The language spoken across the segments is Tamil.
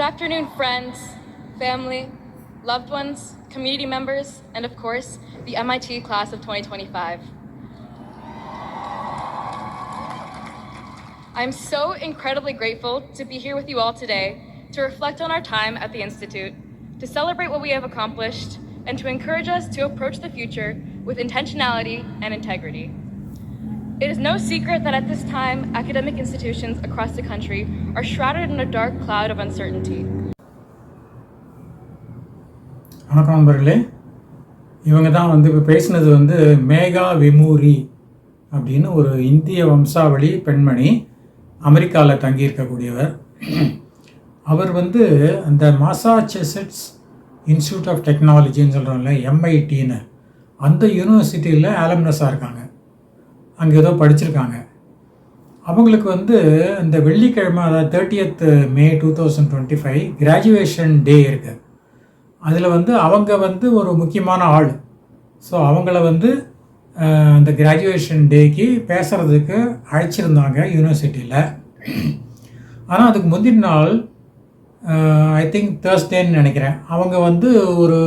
Good afternoon, friends, family, loved ones, community members, and of course, the MIT class of 2025. I'm so incredibly grateful to be here with you all today to reflect on our time at the Institute, to celebrate what we have accomplished, and to encourage us to approach the future with intentionality and integrity. It is no secret that at this time, academic institutions across the country are shrouded in a dark cloud of uncertainty. வணக்கம் நண்பர்களே. இவங்க தான் வந்து இப்போ பேசினது வந்து மேகா விமூரி அப்படின்னு ஒரு இந்திய வம்சாவளி பெண்மணி அமெரிக்காவில் தங்கியிருக்கக்கூடியவர். அவர் வந்து அந்த மாசாச்செசட்ஸ் இன்ஸ்டியூட் ஆஃப் டெக்னாலஜின்னு சொல்கிறாங்களே எம்ஐடின்னு அந்த யூனிவர்சிட்டியில் ஆலம்னஸாக இருக்காங்க. அங்கே ஏதோ படிச்சிருக்காங்க. அவங்களுக்கு வந்து இந்த வெள்ளிக்கிழமை அதாவது thirtieth May two thousand twenty five graduation day இருக்குது அதில் வந்து அவங்க வந்து ஒரு முக்கியமான ஆள். ஸோ அவங்கள வந்து அந்த கிராஜுவேஷன் டேக்கு பேசுகிறதுக்கு அழைச்சிருந்தாங்க யூனிவர்சிட்டியில் ஆனால் அதுக்கு முந்தின நாள் ஐ திங்க் தேர்ஸ்டேன்னு நினைக்கிறேன் அவங்க வந்து ஒரு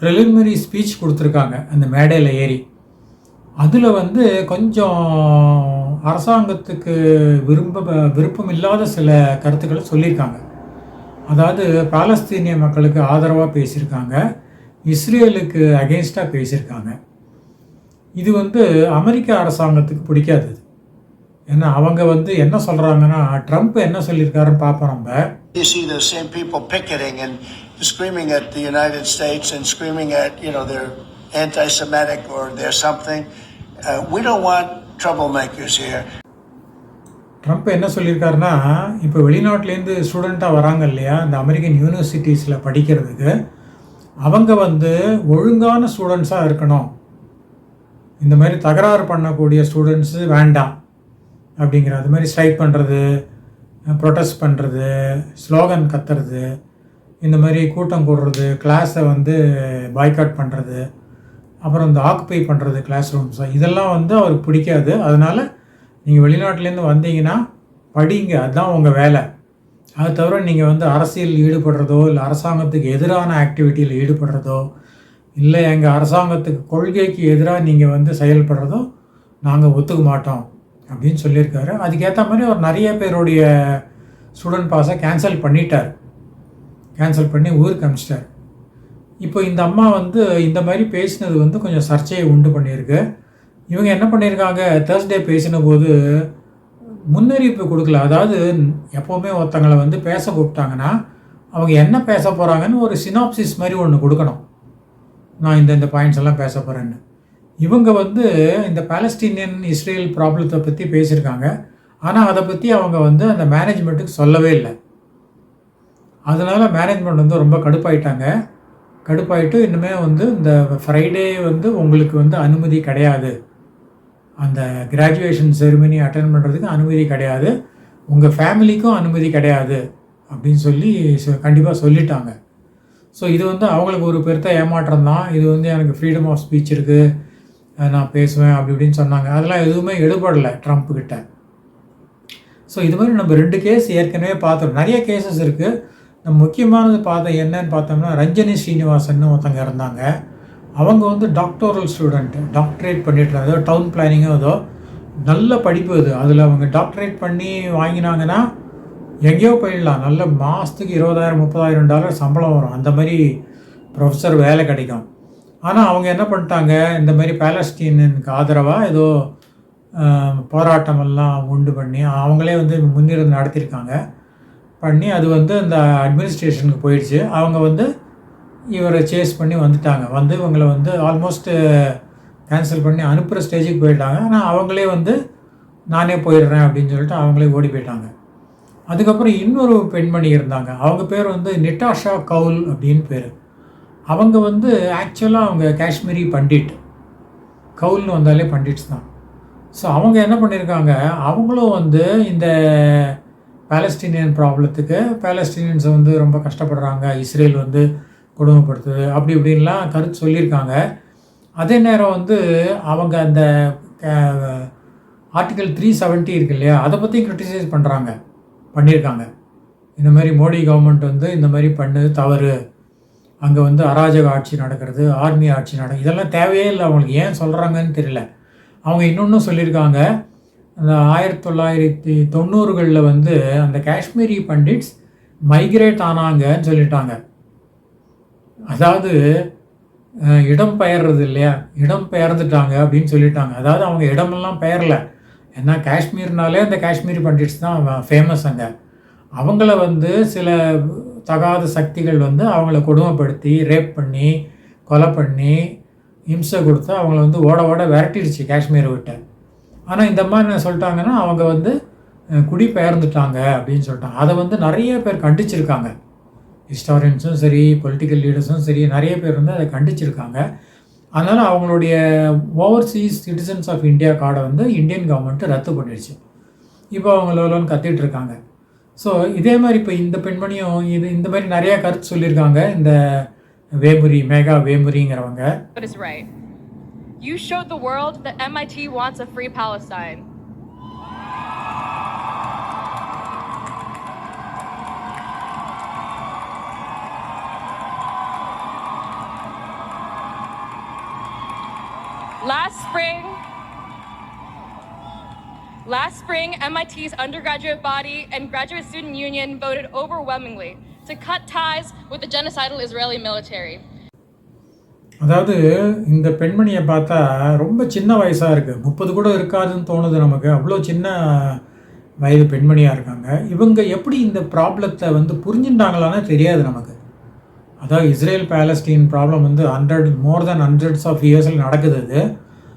ப்ரிலிமினரி ஸ்பீச் கொடுத்துருக்காங்க அந்த மேடையில் ஏறி. அதில் வந்து கொஞ்சம் அரசாங்கத்துக்கு விரும்ப விருப்பம் இல்லாத சில கருத்துக்களை சொல்லியிருக்காங்க. அதாவது பாலஸ்தீனிய மக்களுக்கு ஆதரவாக பேசியிருக்காங்க. இஸ்ரேலுக்கு அகெயின்ஸ்டாக பேசியிருக்காங்க. இது வந்து அமெரிக்க அரசாங்கத்துக்கு பிடிக்காது ஏன்னா அவங்க வந்து என்ன சொல்கிறாங்கன்னா ட்ரம்ப் என்ன சொல்லியிருக்காருன்னு பார்ப்போம் நம்ம. You see those same people picketing and screaming at the United States and screaming at, you know, they're anti Semitic or they're something. Uh, we don't want troublemakers here. Trump என்ன சொல்லியிருக்காருன்னா இப்போ வெளிநாட்டிலேருந்து ஸ்டூடெண்ட்டாக வராங்க இல்லையா இந்த அமெரிக்கன் யூனிவர்சிட்டிஸில் படிக்கிறதுக்கு அவங்க வந்து ஒழுங்கான ஸ்டூடெண்ட்ஸாக இருக்கணும் இந்த மாதிரி தகராறு பண்ணக்கூடிய ஸ்டூடெண்ட்ஸு வேண்டாம் அப்படிங்கிற அது மாதிரி ஸ்ட்ரைக் பண்ணுறது ப்ரொட்டஸ்ட் பண்ணுறது ஸ்லோகன் கத்துறது இந்த மாதிரி கூட்டம் கூடுறது கிளாஸை வந்து பாய்காட் பண்ணுறது அப்புறம் இந்த ஆக்குப்பை பண்ணுறது கிளாஸ் ரூம்ஸை இதெல்லாம் வந்து அவருக்கு பிடிக்காது. அதனால் நீங்கள் வெளிநாட்டிலேருந்து வந்தீங்கன்னா படிங்க. அதுதான் உங்கள் வேலை. அது தவிர நீங்கள் வந்து அரசியல் ஈடுபடுறதோ இல்லை அரசாங்கத்துக்கு எதிரான ஆக்டிவிட்டியில் ஈடுபடுறதோ இல்லை எங்கள் அரசாங்கத்துக்கு கொள்கைக்கு எதிராக நீங்கள் வந்து செயல்படுறதோ நாங்கள் ஒத்துக்க மாட்டோம் அப்படின்னு சொல்லியிருக்காரு. அதுக்கேற்ற மாதிரி அவர் நிறைய பேருடைய ஸ்டூடெண்ட் பாஸை கேன்சல் பண்ணிட்டார். கேன்சல் பண்ணி ஊருக்கு அனுப்பிச்சிட்டார் இப்போ இந்த அம்மா வந்து இந்த மாதிரி பேசினது வந்து கொஞ்சம் சர்ச்சையை உண்டு பண்ணியிருக்கு. இவங்க என்ன பண்ணியிருக்காங்க? தேர்ஸ்டே பேசின போது முன்னறிவிப்பு கொடுக்கல. அதாவது எப்போவுமே ஒருத்தங்களை வந்து பேச கூப்பிட்டாங்கன்னா அவங்க என்ன பேச போகிறாங்கன்னு ஒரு சினாப்சிஸ் மாதிரி ஒன்று கொடுக்கணும். நான் இந்த இந்த பாயிண்ட்ஸ் எல்லாம் பேச போகிறேன்னு இவங்க வந்து இந்த பாலஸ்டீனியன் இஸ்ரேல் ப்ராப்ளத்தை பற்றி பேசியிருக்காங்க. ஆனால் அதை பற்றி அவங்க வந்து அந்த மேனேஜ்மெண்ட்டுக்கு சொல்லவே இல்லை. அதனால் மேனேஜ்மெண்ட் வந்து ரொம்ப கடுப்பாயிட்டாங்க. கடுப்பாயிட்டு இன்னுமே வந்து இந்த ஃப்ரைடே வந்து உங்களுக்கு வந்து அனுமதி கிடையாது. அந்த கிராஜுவேஷன் செரிமனி அட்டன் பண்ணுறதுக்கு அனுமதி கிடையாது. உங்கள் ஃபேமிலிக்கும் அனுமதி கிடையாது அப்படின்னு சொல்லி கண்டிப்பாக சொல்லிட்டாங்க. ஸோ இது வந்து அவங்களுக்கு ஒரு பெருத்த ஏமாற்றம் தான். இது வந்து எனக்கு ஃப்ரீடம் ஆஃப் ஸ்பீச் இருக்குது நான் பேசுவேன் அப்படி இப்படின்னு சொன்னாங்க. அதெல்லாம் எதுவுமே எடுபடலை ட்ரம்ப் ஸோ இது மாதிரி நம்ம ரெண்டு கேஸ் ஏற்கனவே பார்த்தோம் நிறைய கேசஸ் இருக்குது முக்கியமானது பார்த்தோம் என்னன்னு பார்த்தோம்னா ரஞ்சனி ஸ்ரீனிவாசன் ஒருத்தங்க இருந்தாங்க. அவங்க வந்து டாக்டோரல் ஸ்டூடெண்ட்டு டாக்டரேட் பண்ணிட்டு ஏதோ டவுன் பிளானிங்கோ ஏதோ நல்ல படிப்பு அது. அதில் அவங்க டாக்டரேட் பண்ணி வாங்கினாங்கன்னா எங்கேயோ போயிடலாம். நல்ல மாதத்துக்கு இருபதாயிரம் முப்பதாயிரம் டாலர் சம்பளம் வரும். அந்த மாதிரி ப்ரொஃபஸர் வேலை கிடைக்கும். ஆனால் அவங்க என்ன பண்ணிட்டாங்க? இந்த மாதிரி பேலஸ்டீனுக்கு ஆதரவாக ஏதோ போராட்டமெல்லாம் உண்டு பண்ணி அவங்களே வந்து முன்னிருந்து நடத்தியிருக்காங்க. பண்ணி அது வந்து அந்த அட்மினிஸ்ட்ரேஷனுக்கு போயிடுச்சு. அவங்க வந்து இவரை சேஸ் பண்ணி வந்துட்டாங்க. வந்து இவங்களை வந்து ஆல்மோஸ்ட்டு கேன்சல் பண்ணி அனுப்புகிற ஸ்டேஜுக்கு போயிட்டாங்க. ஆனால் அவங்களே வந்து நானே போயிடுறேன் அப்படின்னு சொல்லிட்டு அவங்களே ஓடி போயிட்டாங்க. அதுக்கப்புறம் இன்னொரு பெண்மணி இருந்தாங்க. அவங்க பேர் வந்து நிட்டாஷா கவுல் அப்படின்னு பேர். அவங்க வந்து ஆக்சுவலாக அவங்க காஷ்மீரி பண்டிட். கவுல்னு வந்தாலே பண்டிட்ஸ் தான். ஸோ அவங்க என்ன பண்ணியிருக்காங்க அவங்களும் வந்து இந்த பேலஸ்டீனியன் ப்ராப்ளத்துக்கு பேலஸ்டீனியன்ஸை வந்து ரொம்ப கஷ்டப்படுறாங்க. இஸ்ரேல் வந்து கொடுமைப்படுத்துது. அப்படி இப்படின்லாம் கருத்து சொல்லியிருக்காங்க. அதே நேரம் வந்து அவங்க அந்த ஆர்டிகல் த்ரீ செவன்ட்டி இருக்கு இல்லையா அதை பற்றி க்ரிட்டிசைஸ் பண்ணுறாங்க பண்ணியிருக்காங்க. இந்த மாதிரி மோடி கவர்மெண்ட் வந்து இந்த மாதிரி பண்ணு தவறு. அங்கே வந்து அராஜக ஆட்சி நடக்கிறது ஆர்மி ஆட்சி நட இதெல்லாம் தேவையே இல்லை அவங்களுக்கு. ஏன் சொல்கிறாங்கன்னு தெரியல. அவங்க இன்னொன்றும் சொல்லியிருக்காங்க. அந்த ஆயிரத்தி தொள்ளாயிரத்தி தொண்ணூறுகளில் வந்து அந்த காஷ்மீரி பண்டிட்ஸ் மைக்ரேட் ஆனாங்கன்னு சொல்லிட்டாங்க. அதாவது இடம் பெயர்றது இல்லையா? இடம் பெயர்ந்துட்டாங்க அப்படின்னு சொல்லிட்டாங்க. அதாவது அவங்க இடமெல்லாம் பெயரல. ஏன்னா காஷ்மீர்னாலே அந்த காஷ்மீரி பண்டிட்ஸ் தான் ஃபேமஸ் அங்கே. அவங்கள வந்து சில தகாத சக்திகள் வந்து அவங்கள கொடுமைப்படுத்தி ரேப் பண்ணி கொலை பண்ணி இம்சை கொடுத்து அவங்கள வந்து ஓட ஓட விரட்டிடுச்சு காஷ்மீரை விட்டு. ஆனால் இந்த மாதிரி என்ன சொல்லிட்டாங்கன்னா அவங்க வந்து குடிபெயர்ந்துட்டாங்க அப்படின்னு சொல்லிட்டாங்க. அதை வந்து நிறைய பேர் கண்டிச்சிருக்காங்க. ஹிஸ்டாரியன்ஸும் சரி பொலிட்டிக்கல் லீடர்ஸும் சரி நிறைய பேர் வந்து அதை கண்டிச்சிருக்காங்க. அதனால் அவங்களுடைய ஓவர்சீஸ் சிட்டிசன்ஸ் ஆஃப் இந்தியா கார்டை வந்து இந்தியன் கவர்மெண்ட்டு ரத்து பண்ணிடுச்சு. இப்போ அவங்க லோலோன்னு கத்திட்டு இருக்காங்க. ஸோ இதே மாதிரி இப்போ இந்த பெண்மணியும் இது இந்த மாதிரி நிறையா கருத்து சொல்லியிருக்காங்க. இந்த வேமுரி Megha வேமுரிங்கிறவங்க You showed the world that MIT wants a free Palestine. Last spring, last spring, MIT's undergraduate body and graduate student union voted overwhelmingly to cut ties with the genocidal Israeli military. அதாவது இந்த பெண்மணியை பார்த்தா ரொம்ப சின்ன வயசாக இருக்குது முப்பது கூட இருக்காதுன்னு தோணுது நமக்கு. அவ்வளோ சின்ன வயது பெண்மணியாக இருக்காங்க. இவங்க எப்படி இந்த ப்ராப்ளத்தை வந்து புரிஞ்சுட்டாங்களான்னு தெரியாது நமக்கு. அதாவது இஸ்ரேல் பேலஸ்டீன் ப்ராப்ளம் வந்து hundred more then hundreds of இயர்ஸில் நடக்குது அது.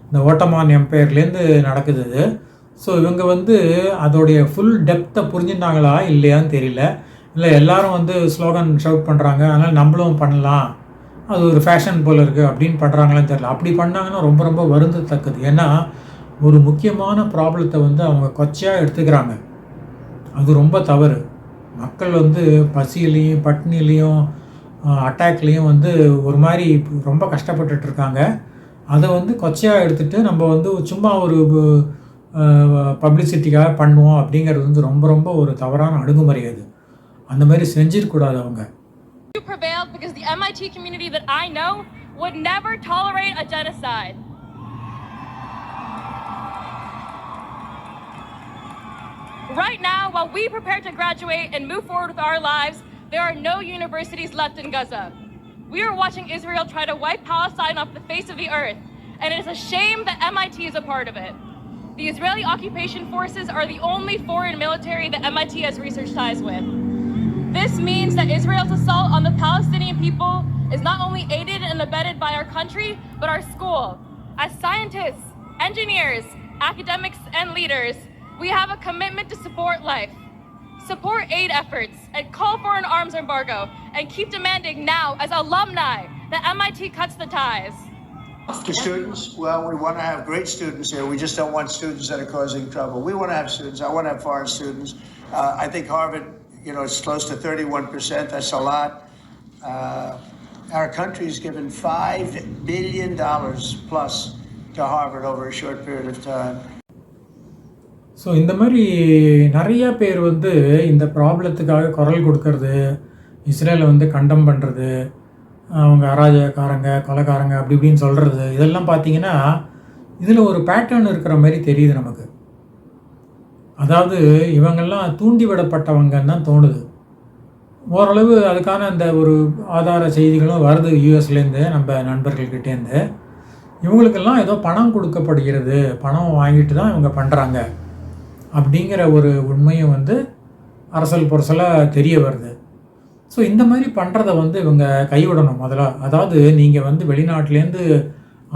இந்த ஓட்டமான் எம்பையர்லேருந்து நடக்குது அது. ஸோ இவங்க வந்து அதோடைய ஃபுல் டெப்த்தை புரிஞ்சுட்டாங்களா இல்லையான்னு தெரியல. இல்லை எல்லாரும் வந்து ஸ்லோகன் ஷவுட் பண்ணுறாங்க அதனால் நம்மளும் பண்ணலாம். அது ஒரு ஃபேஷன் போல் இருக்குது அப்படின்னு பண்ணுறாங்களான்னு தெரில அப்படி பண்ணாங்கன்னா ரொம்ப ரொம்ப வருந்தத்தக்கது. ஏன்னா ஒரு முக்கியமான ப்ராப்ளத்தை வந்து அவங்க கொச்சையாக எடுத்துக்கிறாங்க. அது ரொம்ப தவறு. மக்கள் வந்து பசியிலையும் பட்னிலையும் அட்டாக்லேயும் வந்து ஒரு மாதிரி ரொம்ப கஷ்டப்பட்டுட்டு இருக்காங்க. அதை வந்து கொச்சையாக எடுத்துகிட்டு நம்ம வந்து சும்மா ஒரு பப்ளிசிட்டிக்காக பண்ணுவோம் அப்படிங்கிறது வந்து ரொம்ப ரொம்ப ஒரு தவறான அணுகுமுறை அது. அந்த மாதிரி செஞ்சிடக்கூடாது அவங்க. You prevailed because the MIT community that I know would never tolerate a genocide. Right now, while we prepare to graduate and move forward with our lives, there are no universities left in Gaza. We are watching Israel try to wipe Palestine off the face of the earth, and it is a shame that MIT is a part of it. The Israeli occupation forces are the only foreign military that MIT has research ties with. This means that Israel's assault on the Palestinian people is not only aided and abetted by our country, but our school. As scientists, engineers, academics, and leaders, we have a commitment to support life, support aid efforts, and call for an arms embargo, and keep demanding now, as alumni, that MIT cuts the ties. To students, well, we want to have great students here. We just don't want students that are causing trouble. We want to have students. I want to have foreign students. Uh, I think Harvard, you know, it's close to 31%. That's a lot. Uh, our country's given $5 billion plus to Harvard over a short period of time. So இந்த மாதிரி நிறைய பேர் வந்து இந்த ப்ராப்ளத்துக்காக குரல் கொடுக்கறது இஸ்ரேலை வந்து கண்டம் பண்ணுறது அவங்க அராஜகக்காரங்க கொலைக்காரங்க அப்படி இப்படின்னு சொல்கிறது இதெல்லாம் பார்த்தீங்கன்னா இதில் ஒரு பேட்டர்ன் இருக்கிற மாதிரி தெரியுது நமக்கு அதாவது இவங்கெல்லாம் தூண்டி விடப்பட்டவங்கன்னு தான் தோணுது. ஓரளவு அதுக்கான அந்த ஒரு ஆதார செய்திகளும் வருது யூஎஸ்லேருந்து நம்ம நண்பர்கள்கிட்டேருந்து. இவங்களுக்கெல்லாம் ஏதோ பணம் கொடுக்கப்படுகிறது பணம் வாங்கிட்டு தான் இவங்க பண்ணுறாங்க அப்படிங்கிற ஒரு உண்மையும் வந்து அரசல் புரசலாக தெரிய வருது. ஸோ இந்த மாதிரி பண்ணுறத வந்து இவங்க கைவிடணும் முதல்ல. அதாவது நீங்கள் வந்து வெளிநாட்டிலேருந்து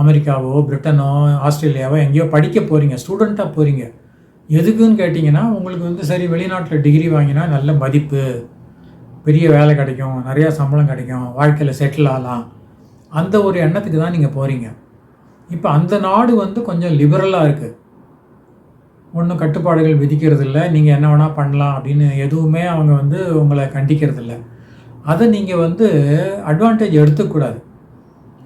அமெரிக்காவோ பிரிட்டனோ ஆஸ்திரேலியாவோ எங்கேயோ படிக்க போகிறீங்க ஸ்டூடெண்ட்டாக போகிறீங்க எதுக்குன்னு கேட்டிங்கன்னா உங்களுக்கு வந்து சரி வெளிநாட்டில் டிகிரி வாங்கினா நல்ல மதிப்பு பெரிய வேலை கிடைக்கும் நிறையா சம்பளம் கிடைக்கும் வாழ்க்கையில் செட்டில் ஆகலாம். அந்த ஒரு எண்ணத்துக்கு தான் நீங்கள் போகிறீங்க இப்போ அந்த நாடு வந்து கொஞ்சம் லிபரலாக இருக்குது ஒன்றும் கட்டுப்பாடுகள் விதிக்கிறது இல்லை நீங்கள் என்ன வேணால் பண்ணலாம் அப்படின்னு எதுவுமே அவங்க வந்து உங்களை கண்டிக்கிறது இல்லை அதை நீங்கள் வந்து அட்வான்டேஜ் எடுத்துக்கூடாது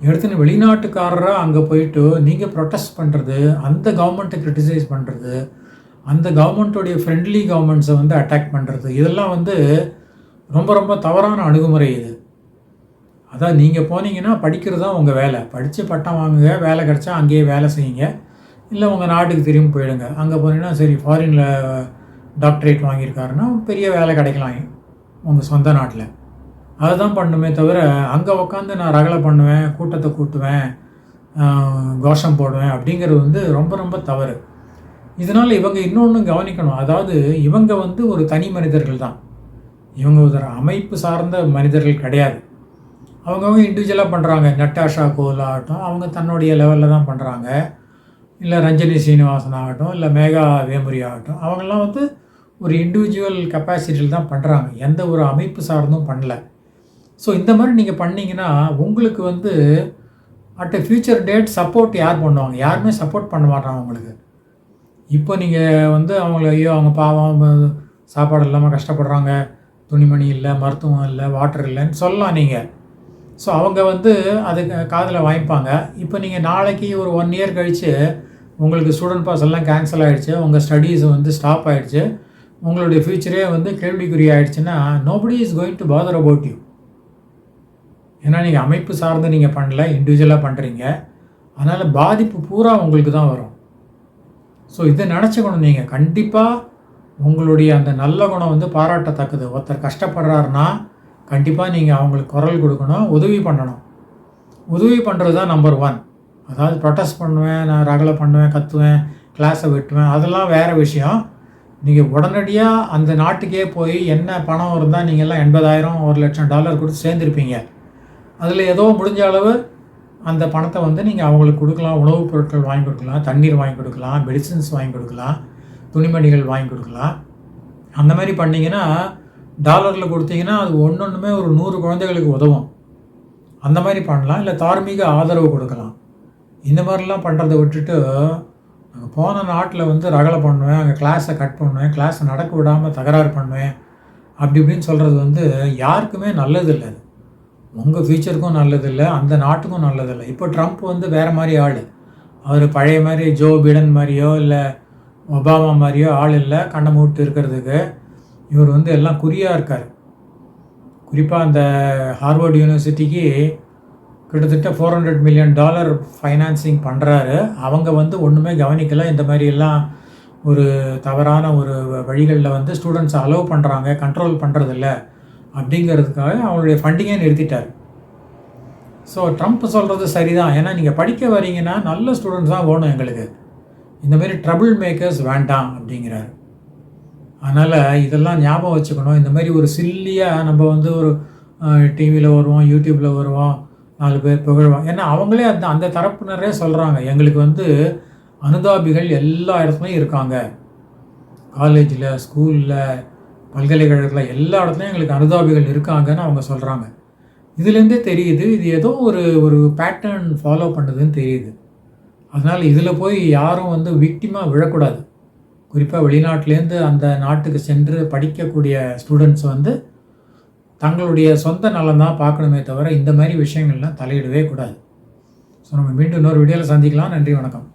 எடுத்துன்னு வெளிநாட்டுக்காரராக அங்கே போயிட்டு நீங்கள் ப்ரொட்டஸ்ட் பண்ணுறது அந்த கவர்மெண்ட்டை க்ரிட்டிசைஸ் பண்ணுறது அந்த கவர்மெண்ட்டோடைய ஃப்ரெண்ட்லி கவர்மெண்ட்ஸை வந்து அட்டாக் பண்ணுறது இதெல்லாம் வந்து ரொம்ப ரொம்ப தவறான அணுகுமுறை இது. அதான் நீங்கள் போனீங்கன்னா படிக்கிறது தான் உங்கள் வேலை. படித்து பட்டம் வாங்குங்க வேலை கிடச்சா அங்கேயே வேலை செய்யுங்க. இல்லை உங்கள் நாட்டுக்கு திரும்பி போயிடுங்க. அங்கே போனீங்கன்னா சரி ஃபாரினில் டாக்டரேட் வாங்கியிருக்காருன்னா பெரிய வேலை கிடைக்கலாம் உங்கள் சொந்த நாட்டில். அதை தான் பண்ணுமே தவிர அங்கே உட்காந்து நான் ரகலை பண்ணுவேன் கூட்டத்தை கூட்டுவேன் கோஷம் போடுவேன் அப்படிங்கிறது வந்து ரொம்ப ரொம்ப தவறு. இதனால் இவங்க இன்னொன்று கவனிக்கணும். அதாவது இவங்க வந்து ஒரு தனி மனிதர்கள் தான் இவங்க ஒரு அமைப்பு சார்ந்த மனிதர்கள் கிடையாது. அவங்கவுங்க இண்டிவிஜுவலாக பண்ணுறாங்க நட்டாஷா கோல் ஆகட்டும் அவங்க தன்னுடைய லெவலில் தான் பண்ணுறாங்க இல்லை ரஞ்சனி சீனிவாசன் ஆகட்டும் இல்லை மேகா வேமுரி ஆகட்டும் அவங்கெல்லாம் வந்து ஒரு இண்டிவிஜுவல் கெப்பாசிட்டியில் தான் பண்ணுறாங்க எந்த ஒரு அமைப்பு சார்ந்தும் பண்ணல. ஸோ இந்த மாதிரி நீங்கள் பண்ணீங்கன்னா உங்களுக்கு வந்து at a future date support யார் பண்ணுவாங்க? யாருமே சப்போர்ட் பண்ண மாட்டாங்க உங்களுக்கு. இப்போ நீங்கள் வந்து அவங்கள ஐயோ அவங்க பாவம் சாப்பாடு இல்லாமல் கஷ்டப்படுறாங்க துணிமணி இல்லை மருத்துவம் இல்லை வாட்டர் இல்லைன்னு சொல்லலாம் நீங்கள் ஸோ அவங்க வந்து அதுக்கு காதில் வாங்கிப்பாங்க. இப்போ நீங்கள் நாளைக்கு ஒரு ஒன் இயர் கழித்து உங்களுக்கு ஸ்டூடெண்ட் பாஸ் எல்லாம் கேன்சல் ஆகிடுச்சு உங்கள் ஸ்டடீஸ் வந்து ஸ்டாப் ஆகிடுச்சு உங்களுடைய ஃப்யூச்சரே வந்து கேள்விக்குறி ஆயிடுச்சுன்னா nobody is going to bother about you ஏன்னா நீங்கள் அமைப்பு சார்ந்து நீங்கள் பண்ணல இண்டிவிஜுவலாக பண்ணுறீங்க அதனால் பாதிப்பு பூரா உங்களுக்கு தான் வரும். ஸோ இதை நினச்சிக்கணும் நீங்கள் கண்டிப்பாக உங்களுடைய அந்த நல்ல குணம் வந்து பாராட்டத்தக்கது. ஒருத்தர் கஷ்டப்படுறாருன்னா கண்டிப்பாக நீங்கள் அவங்களுக்கு குரல் கொடுக்கணும் உதவி பண்ணணும். உதவி பண்ணுறது தான் நம்பர் ஒன் அதாவது ப்ரொட்டஸ்ட் பண்ணுவேன் நான் ரகலை பண்ணுவேன் கத்துவேன் கிளாஸை வெட்டுவேன். அதெல்லாம் வேறு விஷயம். நீங்கள் உடனடியாக அந்த நாட்டுக்கே போய் என்ன பணம் இருந்தால் நீங்கள்லாம் எண்பதாயிரம் ஒரு லட்சம் டாலர் கொடுத்து சேர்ந்துருப்பீங்க. அதில் ஏதோ முடிஞ்ச அளவு அந்த பணத்தை வந்து நீங்கள் அவங்களுக்கு கொடுக்கலாம் உணவுப் பொருட்கள் வாங்கி கொடுக்கலாம் தண்ணீர் வாங்கி கொடுக்கலாம் மெடிசின்ஸ் வாங்கி கொடுக்கலாம் துணிமணிகள் வாங்கி கொடுக்கலாம். அந்த மாதிரி பண்ணிங்கன்னா டாலரில் கொடுத்தீங்கன்னா அது ஒன்று ஒன்றுமே ஒரு நூறு குழந்தைகளுக்கு உதவும். அந்த மாதிரி பண்ணலாம் இல்லை தார்மீக ஆதரவு கொடுக்கலாம். இந்த மாதிரிலாம் பண்ணுறதை விட்டுட்டு அங்கே போன நாட்டில் வந்து ரகலை பண்ணுவேன் அங்கே கிளாஸை கட் பண்ணுவேன் கிளாஸை நடக்க விடாமல் தகராறு பண்ணுவேன் அப்படி இப்படின்னு சொல்கிறது வந்து யாருக்குமே நல்லதில்லை அது. உங்கள் ஃபியூச்சருக்கும் நல்லதில்லை அந்த நாட்டுக்கும் நல்லதில்லை. இப்போ ட்ரம்ப் வந்து வேறு மாதிரி ஆள். அவர் பழைய மாதிரி ஜோ பிடன் மாதிரியோ இல்லை ஒபாமா மாதிரியோ ஆள் இல்லை கண்ணை மூட்டு இருக்கிறதுக்கு. இவர் வந்து எல்லாம் குறியாக இருக்கார். குறிப்பாக அந்த ஹார்வர்ட் யூனிவர்சிட்டிக்கு கிட்டத்தட்ட four hundred million dollar financing பண்ணுறாரு அவங்க வந்து ஒன்றுமே கவனிக்கல. இந்த மாதிரியெல்லாம் ஒரு தவறான ஒரு வழிகளில் வந்து ஸ்டூடெண்ட்ஸை அலோவ் பண்ணுறாங்க கண்ட்ரோல் பண்ணுறதில்ல அப்படிங்கிறதுக்காக அவங்களுடைய ஃபண்டிங்கே நிறுத்திட்டார். ஸோ ட்ரம்ப் சொல்கிறது சரிதான். ஏன்னா நீங்கள் படிக்க வரீங்கன்னா நல்ல ஸ்டூடெண்ட்ஸ் தான் வேணும் எங்களுக்கு. இந்தமாரி ட்ரபிள் மேக்கர்ஸ் வேண்டாம் அப்படிங்கிறாரு. அதனால் இதெல்லாம் ஞாபகம் வச்சுக்கணும். இந்த மாதிரி ஒரு சில்லியாக நம்ம வந்து ஒரு டிவியில் வருவோம் யூடியூப்பில் வருவோம் நாலு பேர் புகழ்வோம். ஏன்னா அவங்களே அந்த அந்த தரப்பினரே சொல்கிறாங்க எங்களுக்கு வந்து அனுதாபிகள் எல்லா இடத்துலையும் இருக்காங்க. காலேஜில் ஸ்கூலில் பல்கலைக்கழகத்தில் எல்லா இடத்துலையும் எங்களுக்கு அனுதாபிகள் இருக்காங்கன்னு அவங்க சொல்கிறாங்க இதுலேருந்தே தெரியுது இது ஏதோ ஒரு ஒரு பேட்டர்ன் ஃபாலோ பண்ணுதுன்னு தெரியுது. அதனால் இதில் போய் யாரும் வந்து விக்டிமாக விழக்கூடாது. குறிப்பாக வெளிநாட்டிலேருந்து அந்த நாட்டுக்கு சென்று படிக்கக்கூடிய ஸ்டூடெண்ட்ஸ் வந்து தங்களுடைய சொந்த நலம் தான் பார்க்கணுமே தவிர இந்த மாதிரி விஷயங்கள்லாம் தலையிடவே கூடாது. ஸோ நம்ம மீண்டும் இன்னொரு வீடியோவில் சந்திக்கலாம். நன்றி வணக்கம்.